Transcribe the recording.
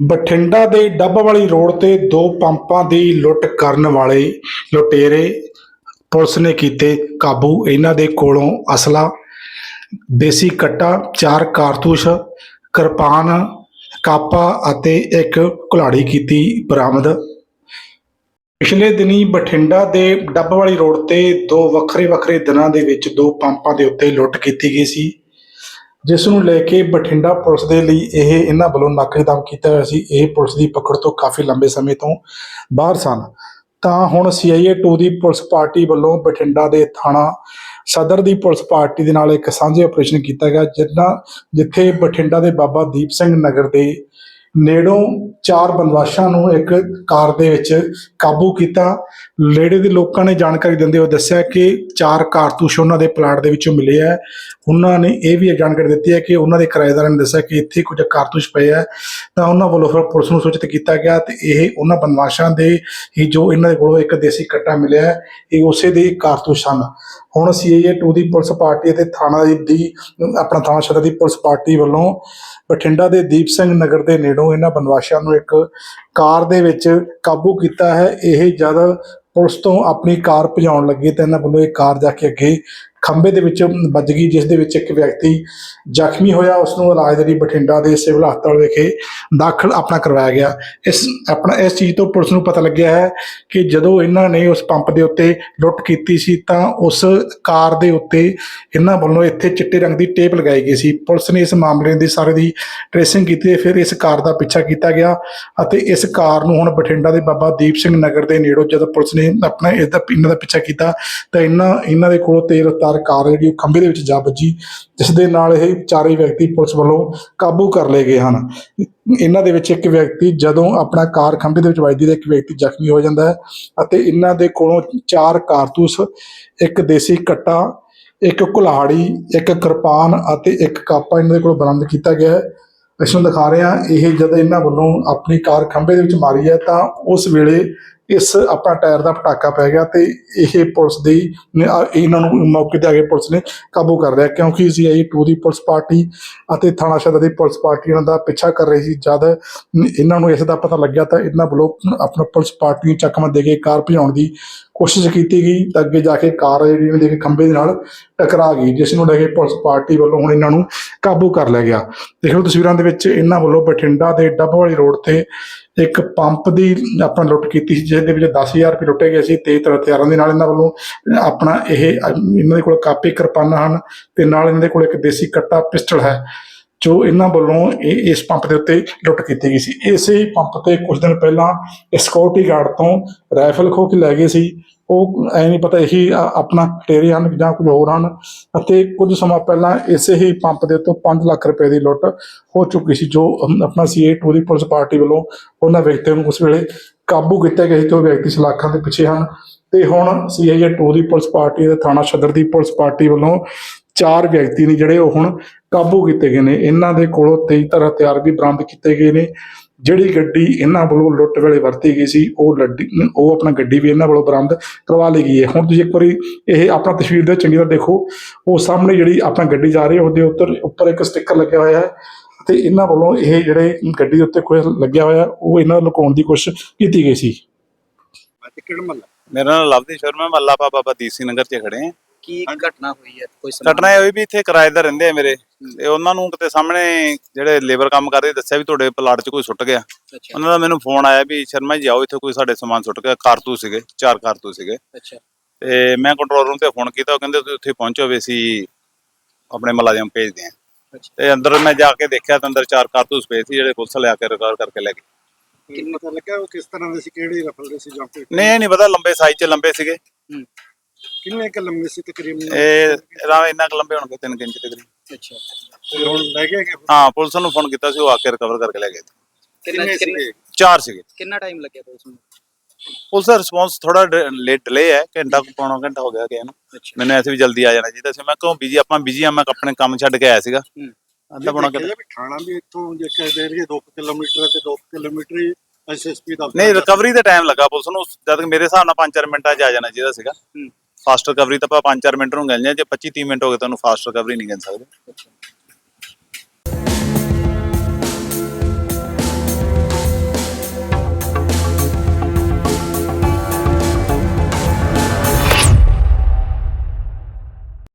ਬਠਿੰਡਾ ਦੇ ਡੱਬ ਵਾਲੀ ਰੋਡ ਤੇ ਦੋ ਪੰਪਾਂ ਦੀ ਲੁੱਟ ਕਰਨ ਵਾਲੇ ਲੁਟੇਰੇ ਪੁਲਿਸ ਨੇ ਕੀਤੇ ਕਾਬੂ। ਇਹਨਾਂ ਦੇ ਕੋਲੋਂ ਅਸਲਾ, ਦੇਸੀ ਕੱਟਾ, ਚਾਰ ਕਾਰਤੂਸ, ਕਿਰਪਾਨ, ਕਾਪਾ ਅਤੇ ਇੱਕ ਕੁਲਾੜੀ ਕੀਤੀ ਬਰਾਮਦ। ਪਿਛਲੇ ਦਿਨੀ ਬਠਿੰਡਾ ਦੇ ਡੱਬ ਵਾਲੀ ਰੋਡ ਤੇ ਦੋ ਵੱਖਰੇ ਵੱਖਰੇ ਦਿਨਾਂ ਦੇ ਵਿੱਚ ਦੋ ਪੰਪਾਂ ਦੇ ਉੱਤੇ ਲੁੱਟ ਕੀਤੀ ਗਈ ਸੀ। ਜਿਸ ਨੂੰ ਲੈ ਕੇ ਬਠਿੰਡਾ ਪੁਲਿਸ ਦੇ ਲਈ ਇਹ ਇਹਨਾਂ ਵੱਲੋਂ ਨਾਕੇਦਮ ਕੀਤਾ ਹੋਇਆ ਸੀ, ਇਹ ਪੁਲਿਸ ਦੀ ਪਕੜ ਤੋਂ ਕਾਫੀ ਲੰਬੇ ਸਮੇਂ ਤੋਂ ਬਾਹਰ ਸਨ। ਤਾਂ ਹੁਣ CIA 2 ਦੀ ਪੁਲਿਸ ਪਾਰਟੀ ਵੱਲੋਂ ਬਠਿੰਡਾ ਦੇ ਥਾਣਾ ਸਦਰ ਦੀ ਪੁਲਿਸ ਪਾਰਟੀ ਦੇ ਨਾਲ ਇੱਕ ਸਾਂਝੇ ਆਪਰੇਸ਼ਨ ਕੀਤਾ ਗਿਆ ਜਿੰਨਾ ਜਿੱਥੇ ਬਠਿੰਡਾ ਦੇ ਬਾਬਾ ਦੀਪ ਸਿੰਘ ਨਗਰ ਦੇ ਨੇੜੋਂ ਚਾਰ ਬਦਮਾਸ਼ਾਂ ਨੂੰ ਇੱਕ ਕਾਰ ਦੇ ਵਿੱਚ ਕਾਬੂ ਕੀਤਾ। ਨੇੜੇ ਦੇ ਲੋਕਾਂ ਨੇ ਜਾਣਕਾਰੀ ਦਿੰਦੇ ਹੋਏ ਦੱਸਿਆ ਕਿ ਚਾਰ ਕਾਰਤੂਸ ਉਹਨਾਂ ਦੇ ਪਲਾਟ ਦੇ ਵਿੱਚੋਂ ਮਿਲੇ ਆ। ਉਹਨਾਂ ਨੇ ਇਹ ਵੀ ਜਾਣਕਾਰੀ ਦਿੱਤੀ ਹੈ ਕਿ ਉਹਨਾਂ ਦੇ ਕਿਰਾਏਦਾਰਾਂ ਨੇ ਦੱਸਿਆ ਕਿ ਇੱਥੇ ਕੁਝ ਕਾਰਤੂਸ ਪਏ ਆ। ਤਾਂ ਉਹਨਾਂ ਵੱਲੋਂ ਫਿਰ ਪੁਲਿਸ ਨੂੰ ਸੂਚਿਤ ਕੀਤਾ ਗਿਆ ਤੇ ਇਹ ਉਹਨਾਂ ਬਦਮਾਸ਼ਾਂ ਦੇ ਹੀ ਜੋ ਇਹਨਾਂ ਦੇ ਕੋਲੋਂ ਇੱਕ ਦੇਸੀ ਕੱਟਾ ਮਿਲਿਆ ਇਹ ਉਸੇ ਦੇ ਕਾਰਤੂਸ ਹਨ। ਹੁਣ CIA 2 ਦੀ ਪੁਲਿਸ ਪਾਰਟੀ ਅਤੇ ਥਾਣਾ ਦੀ- ਆਪਣਾ ਥਾਣਾ ਸ਼ਹਿਰ ਦੀ ਪੁਲਿਸ ਪਾਰਟੀ ਵੱਲੋਂ ਬਠਿੰਡਾ ਦੇ ਦੀਪ ਸਿੰਘ ਨਗਰ ਦੇ ਨੇੜੇ ਇਹਨਾਂ ਬਨਵਾਸ਼ਾਂ ਨੂੰ ਇੱਕ ਕਾਰ ਦੇ ਵਿੱਚ ਕਾਬੂ ਕੀਤਾ ਹੈ। ਇਹ ਜਦ ਪੁਲਿਸ ਤੋਂ ਆਪਣੀ ਕਾਰ ਭਜਾਉਣ ਲੱਗੇ ਤਾਂ ਇਹਨਾਂ ਵੱਲੋਂ ਇਹ ਕਾਰ ਜਾ ਕੇ ਅੱਗੇ ਖੰਭੇ ਦੇ ਵਿੱਚ ਵੱਜ ਗਈ, ਜਿਸ ਦੇ ਵਿੱਚ ਇੱਕ ਵਿਅਕਤੀ ਜ਼ਖਮੀ ਹੋਇਆ ਉਸ ਨੂੰ ਇਲਾਜ ਲਈ ਬਠਿੰਡਾ ਦੇ ਸਿਵਲ ਹਸਪਤਾਲ ਵਿਖੇ ਦਾਖਲ ਆਪਣਾ ਕਰਵਾਇਆ ਗਿਆ। ਇਸ, ਆਪਣਾ, ਇਸ ਚੀਜ਼ ਤੋਂ ਪੁਲਿਸ ਨੂੰ ਪਤਾ ਲੱਗਿਆ ਹੈ ਕਿ ਜਦੋਂ ਇਹਨਾਂ ਨੇ ਉਸ ਪੰਪ ਦੇ ਉੱਤੇ ਲੁੱਟ ਕੀਤੀ ਸੀ, ਤਾਂ ਉਸ ਕਾਰ ਦੇ ਉੱਤੇ ਇਹਨਾਂ ਵੱਲੋਂ ਇੱਥੇ ਚਿੱਟੇ ਰੰਗ ਦੀ ਟੇਪ ਲਗਾਈ ਗਈ ਸੀ। ਪੁਲਿਸ ਨੇ ਇਸ ਮਾਮਲੇ ਦੀ ਸਾਰੇ ਦੀ ਟ੍ਰੇਸਿੰਗ ਕੀਤੀ ਤੇ ਫਿਰ ਇਸ ਕਾਰ ਦਾ ਪਿੱਛਾ ਕੀਤਾ ਗਿਆ ਅਤੇ ਇਸ ਕਾਰ ਨੂੰ ਹੁਣ ਬਠਿੰਡਾ ਦੇ ਬਾਬਾ ਦੀਪ ਸਿੰਘ ਨਗਰ ਦੇ ਨੇੜੋਂ ਜਦੋਂ ਪੁਲਿਸ ਨੇ ਆਪਣਾ ਇਸ ਦਾ ਇਹਨਾਂ ਦਾ ਪਿੱਛਾ ਕੀਤਾ, ਤਾਂ ਇਹਨਾਂ ਇਹਨਾਂ ਦੇ ਕੋਲੋਂ ਤੇਜ਼ ਰਫ਼ਤਾਰ ਕਾਰ ਜਿਹੜੀ ਖੰਭੇ ਦੇ ਵਿੱਚ ਜਾ ਵੱਜੀ, ਜਿਸ ਦੇ ਨਾਲ ਇਹ ਚਾਰੇ ਵਿਅਕਤੀ ਪੁਲਿਸ ਵੱਲੋਂ ਕਾਬੂ ਕਰ ਲਏ ਗਏ ਹਨ। ਇਹਨਾਂ ਦੇ ਵਿੱਚ ਇੱਕ ਵਿਅਕਤੀ ਜਦੋਂ ਆਪਣਾ ਕਾਰ ਖੰਭੇ ਦੇ ਵਿੱਚ ਵੱਜਦੀ ਤਾਂ ਇੱਕ ਵਿਅਕਤੀ ਜ਼ਖਮੀ ਹੋ ਜਾਂਦਾ ਹੈ ਅਤੇ ਇਹਨਾਂ ਦੇ ਕੋਲੋਂ ਚਾਰ ਕਾਰਤੂਸ, ਇੱਕ ਦੇਸੀ ਕੱਟਾ, ਇੱਕ ਕੁਲਹਾੜੀ, ਇੱਕ ਕਿਰਪਾਨ ਅਤੇ ਇੱਕ ਕਾਪਾ ਇਹਨਾਂ ਦੇ ਕੋਲੋਂ ਬਰਾਮਦ ਕੀਤਾ ਗਿਆ ਹੈ। ਇਸ ਨੂੰ ਦਿਖਾ ਰਹੇ ਹਾਂ, ਇਹ ਜਦ ਇਹਨਾਂ ਵੱਲੋਂ ਆਪਣੀ ਕਾਰ ਖੰਭੇ ਦੇ ਵਿੱਚ ਮਾਰੀ ਹੈ ਤਾਂ ਉਸ ਵੇਲੇ ਇਸ ਆਪਣਾ ਟਾਇਰ ਦਾ ਪਟਾਕਾ ਪੈ ਗਿਆ ਤੇ ਇਹ ਪੁਲਿਸ ਦੀ ਇਹਨਾਂ ਨੂੰ ਮੌਕੇ ਤੇ ਆ ਕੇ ਪੁਲਿਸ ਨੇ ਕਾਬੂ ਕਰ ਲਿਆ, ਕਿਉਂਕਿ CIA 2 ਦੀ ਪੁਲਿਸ ਪਾਰਟੀ ਅਤੇ ਥਾਣਾ ਸਦਰ ਦੀ ਪੁਲਿਸ ਪਾਰਟੀ ਇਹਨਾਂ ਦਾ ਪਿੱਛਾ ਕਰ ਰਹੀ ਸੀ। ਜਦ ਇਹਨਾਂ ਨੂੰ ਇਸ ਦਾ ਪਤਾ ਲੱਗਿਆ ਤਾਂ ਇਹਨਾਂ ਵੱਲੋਂ ਆਪਣਾ ਪੁਲਿਸ ਪਾਰਟੀ ਨੂੰ ਚੱਕਮਾ ਦੇ ਕੇ ਕਾਰ ਭਜਾਉਣ ਦੀ ਕੋਸ਼ਿਸ਼ ਕੀਤੀ ਗਈ ਤਾਂ ਅੱਗੇ ਜਾ ਕੇ ਕਾਰ ਜਿਹੜੀ ਇਹਨਾਂ ਦੇ ਖੰਭੇ ਦੇ ਨਾਲ ਟਕਰਾ ਗਈ, ਜਿਸ ਨੂੰ ਲੈ ਕੇ ਪੁਲਿਸ ਪਾਰਟੀ ਵੱਲੋਂ ਹੁਣ ਇਹਨਾਂ ਨੂੰ ਕਾਬੂ ਕਰ ਲਿਆ ਗਿਆ। ਦੇਖੋ ਤਸਵੀਰਾਂ ਦੇ ਵਿੱਚ ਇਹਨਾਂ ਵੱਲੋਂ ਬਠਿੰਡਾ ਦੇ ਡੱਬ ਵਾਲੀ ਰੋਡ ਤੇ ਇੱਕ ਪੰਪ ਦੀ ਆਪਣਾ ਲੁੱਟ ਕੀਤੀ ਸੀ ਜਿਸ ਦੇ ਵਿੱਚ 10000 ਰੁਪਏ ਲੁੱਟੇ ਗਏ ਸੀ ਤੇ ਹਥਿਆਰਾਂ ਦੇ ਨਾਲ ਇਹਨਾਂ ਵੱਲੋਂ ਆਪਣਾ ਇਹ, ਇਹਨਾਂ ਦੇ ਕੋਲ ਕਾਪੀ ਕਿਰਪਾਨਾਂ ਹਨ ਤੇ ਨਾਲ ਇਹਨਾਂ ਦੇ ਕੋਲ ਇੱਕ ਦੇਸੀ ਕੱਟਾ ਪਿਸਟਲ ਹੈ। ਜੋ ਇਹਨਾਂ ਵੱਲੋਂ ਇਹ ਇਸ ਪੰਪ ਦੇ ਉੱਤੇ ਲੁੱਟ ਕੀਤੀ ਗਈ ਸੀ। ਇਸੇ ਹੀ ਪੰਪ ਤੇ ਕੁਝ ਦਿਨ ਪਹਿਲਾਂ ਸਿਕਿਉਰਿਟੀ ਗਾਰਡ ਤੋਂ ਰਾਈਫਲ ਖੋਹ ਕੇ ਲੈ ਗਏ ਸੀ। ਉਹ ਐ ਨਹੀਂ ਪਤਾ ਇਹੀ ਆਪਣਾ ਟੇਰੇ ਹਨ ਜਾਂ ਕੁਝ ਹੋਰ ਹਨ ਅਤੇ ਕੁਝ ਸਮਾਂ ਪਹਿਲਾਂ ਇਸੇ ਹੀ ਪੰਪ ਦੇ ਉੱਤੇ 5 ਲੱਖ ਰੁਪਏ ਦੀ ਲੁੱਟ ਹੋ ਚੁੱਕੀ ਸੀ ਜੋ ਅਮ, ਆਪਣਾ ਸੀਏ 2 ਦੀ ਪੁਲਿਸ ਪਾਰਟੀ ਵੱਲੋਂ ਉਹਨਾਂ ਵਿਅਕਤੀਆਂ ਨੂੰ ਉਸ ਵੇਲੇ ਕਾਬੂ ਕੀਤਾ ਗਿਆ ਸੀ ਤੇ ਉਹ ਵਿਅਕਤੀ ਸਲਾਖਾਂ ਦੇ ਪਿੱਛੇ ਹਨ। ਤੇ ਹੁਣ ਸੀਆਈਏ 2 ਦੀ ਪੁਲਿਸ ਪਾਰਟੀ ਅਤੇ ਥਾਣਾ ਸਦਰ ਦੀ ਪੁਲਿਸ ਪਾਰਟੀ ਵੱਲੋਂ ਚਾਰ ਵਿਅਕਤੀ ਨੇ ਜਿਹੜੇ ਉਹ ਹੁਣ ਕਾਬੂ ਕੀਤੇ ਗਏ ਨੇ। ਇਹਨਾਂ ਦੇ ਕੋਲੋਂ ਤੇਜ਼ ਧਾਰ ਹਥਿਆਰ ਵੀ ਬਰਾਮਦ ਕੀਤੇ ਗਏ ਨੇ। ਜਿਹੜੀ ਗੱਡੀ ਇਹਨਾਂ ਵੱਲੋਂ ਲੁੱਟ ਵੇਲੇ ਵਰਤੀ ਗਈ ਸੀ ਉਹ ਲੱਡੀ ਉਹ ਆਪਣਾ ਗੱਡੀ ਵੀ ਇਹਨਾਂ ਵੱਲੋਂ ਬਰਾਮਦ ਕਰਵਾ ਲਈ ਗਈ ਹੈ। ਹੁਣ ਤੁਸੀਂ ਇੱਕ ਵਾਰੀ ਇਹ ਆਪਣਾ ਤਸਵੀਰ ਦੇ ਚੰਗੀ ਤਰ੍ਹਾਂ ਦੇਖੋ। ਉਹ ਸਾਹਮਣੇ ਜਿਹੜੀ ਆਪਣਾ ਗੱਡੀ ਜਾ ਰਹੀ ਹੈ ਉਹਦੇ ਉੱਤੇ ਉੱਪਰ ਇੱਕ ਸਟicker ਲੱਗਿਆ ਹੋਇਆ ਹੈ ਤੇ ਇਹਨਾਂ ਵੱਲੋਂ ਇਹ ਜਿਹੜੇ ਗੱਡੀ ਦੇ ਉੱਤੇ ਕੋਈ ਲੱਗਿਆ ਹੋਇਆ ਉਹ ਇਹਨਾਂ ਨੂੰ ਲੁਕਾਉਣ ਦੀ ਕੋਸ਼ਿਸ਼ ਕੀਤੀ ਗਈ ਸੀ। ਮੇਰਾ ਨਾਮ ਲਵਦੀ ਸ਼ਰਮਾ ਮੱਲਾ ਬਾਬਾ ਬਾਬਾ ਡੀਸੀ ਨਗਰ 'ਚ ਖੜੇ ਆ ਕੀ ਘਟਨਾ ਹੋਈ ਹੈ? ਕੋਈ ਸਮਾਂ ਘਟਨਾ ਇਹ ਹੋਈ ਵੀ ਇੱਥੇ ਕਿਰਾਏਦਾਰ ਰਹਿੰਦੇ ਆ ਮੇਰੇ। ਤੇ ਉਹਨਾਂ ਨੂੰ ਕਿਤੇ ਸਾਹਮਣੇ ਜਿਹੜੇ ਲੇਬਰ ਕੰਮ ਕਰਦੇ ਦੱਸਿਆ ਵੀ ਤੁਹਾਡੇ ਪਲਾਟ 'ਚ ਕੋਈ ਸੁੱਟ ਗਿਆ। ਅੱਛਾ। ਉਹਨਾਂ ਦਾ ਮੈਨੂੰ ਫੋਨ ਆਇਆ ਵੀ ਸ਼ਰਮਾ ਜੀ ਆਓ ਇੱਥੇ ਕੋਈ ਸਾਡੇ ਸਮਾਨ ਸੁੱਟ ਗਿਆ। ਕਾਰਤੂਸ ਸੀਗੇ ਚਾਰ ਕਾਰਤੂਸ ਸੀਗੇ। ਅੱਛਾ। ਤੇ ਮੈਂ ਕੰਟਰੋਲ ਰੂਮ ਤੇ ਫੋਨ ਕੀਤਾ ਉਹ ਕਹਿੰਦੇ ਤੁਸੀਂ ਉੱਥੇ ਪਹੁੰਚੋ ਵੀ ਅਸੀਂ ਆਪਣੇ ਮੁਲਾਜ਼ਮ ਭੇਜਦੇ ਅੱਛਾ। ਤੇ ਅੰਦਰ ਮੈਂ ਜਾ ਕੇ ਦੇਖਿਆ ਤਾਂ ਅੰਦਰ ਚਾਰ ਕਾਰਤੂਸ ਪਏ ਸੀ ਜਿਹੜੇ ਪੁਲਿਸ ਲਿਆ ਕੇ ਰਿਕਵਰ ਕਰਕੇ ਲੈ ਗਈ ਕਿੰਨਾ ਪਤਾ ਲੱਗਾ ਉਹ ਕਿਸ ਤਰ੍ਹਾਂ ਦੇ ਸੀ ਕਿਹੜੀ ਰਫਲ ਦੇ ਸੀ ਜਾਂ ਨਹੀਂ ਨਹੀਂ ਪਤਾ ਲੰਬੇ ਸਾਈਜ਼ 'ਚ ਲੰਬੇ ਸੀਗੇ। ਕਿੰਨੇ ਕ ਲੰਮੇ ਸੀ ਤਕਰੀਬਨ? ਇਹ ਰਾਂ ਇੰਨਾ ਕੁ ਲੰਬੇ ਹੋਣਗੇ 3 ਇੰਚ ਤਕਰੀਬਨ। ਅੱਛਾ। ਤੇ ਹੁਣ ਲੈ ਗਏ? ਕਿ ਹਾਂ ਪੁਲਿਸ ਨੂੰ ਫੋਨ ਕੀਤਾ ਸੀ ਉਹ ਆ ਕੇ ਰਿਕਵਰ ਕਰਕੇ ਲੈ ਗਏ। ਕਿੰਨੇ ਸੀ ਚਾਰ ਸੀਗੇ। ਕਿੰਨਾ ਟਾਈਮ ਲੱਗਿਆ ਪੁਲਿਸ ਨੂੰ? ਪੁਲਿਸ ਦਾ ਰਿਸਪੌਂਸ ਥੋੜਾ ਲੇਟ ਡਿਲੇ ਹੈ ਘੰਟਾ ਕੁ ਪੌਣਾ ਘੰਟਾ ਹੋ ਗਿਆ ਗਿਆ ਨੂੰ ਮੈਨੂੰ ਐਸੇ ਵੀ ਜਲਦੀ ਆ ਜਾਣਾ ਚਾਹੀਦਾ ਸੀ। ਮੈਂ ਕਿਉਂ ਬਿਜ਼ੀ ਆਪਾਂ ਬਿਜ਼ੀ ਆ ਮੈਂ ਆਪਣੇ ਕੰਮ ਛੱਡ ਕੇ ਆਇਆ ਸੀਗਾ। ਅੱਧਾ ਪੌਣਾ ਘੰਟਾ। ਵੀ ਥਾਣਾ ਵੀ ਇੱਥੋਂ ਜੇ ਕਹਿ ਦੇ ਰਹੀ 2 ਕਿਲੋਮੀਟਰ ਤੇ 2 ਕਿਲੋਮੀਟਰ ਹੀ ਐਸਐਸਪੀ ਦਾ ਨਹੀਂ ਰਿਕਵਰੀ ਦਾ ਟਾਈਮ ਲੱਗਾ ਪੁਲਿਸ ਨੂੰ। ਜਦ ਮੇਰੇ ਹਿਸਾਬ ਨਾਲ 5-4 ਮਿੰਟਾਂ 'ਚ ਆ ਜਾਣਾ ਚਾਹੀਦਾ ਸੀਗਾ। ਫਾਸਟ ਰਿਕਵਰੀ ਤਾਂ ਆਪਾਂ 5-4 ਮਿੰਟ ਨੂੰ ਗਿਣ ਲਿਆ ਜੇ 25-30 ਮਿੰਟ ਹੋ ਗਏ ਤੁਹਾਨੂੰ ਫਾਸਟ ਰਿਕਵਰੀ ਨਹੀਂ ਗਿਣ ਸਕਦੇ।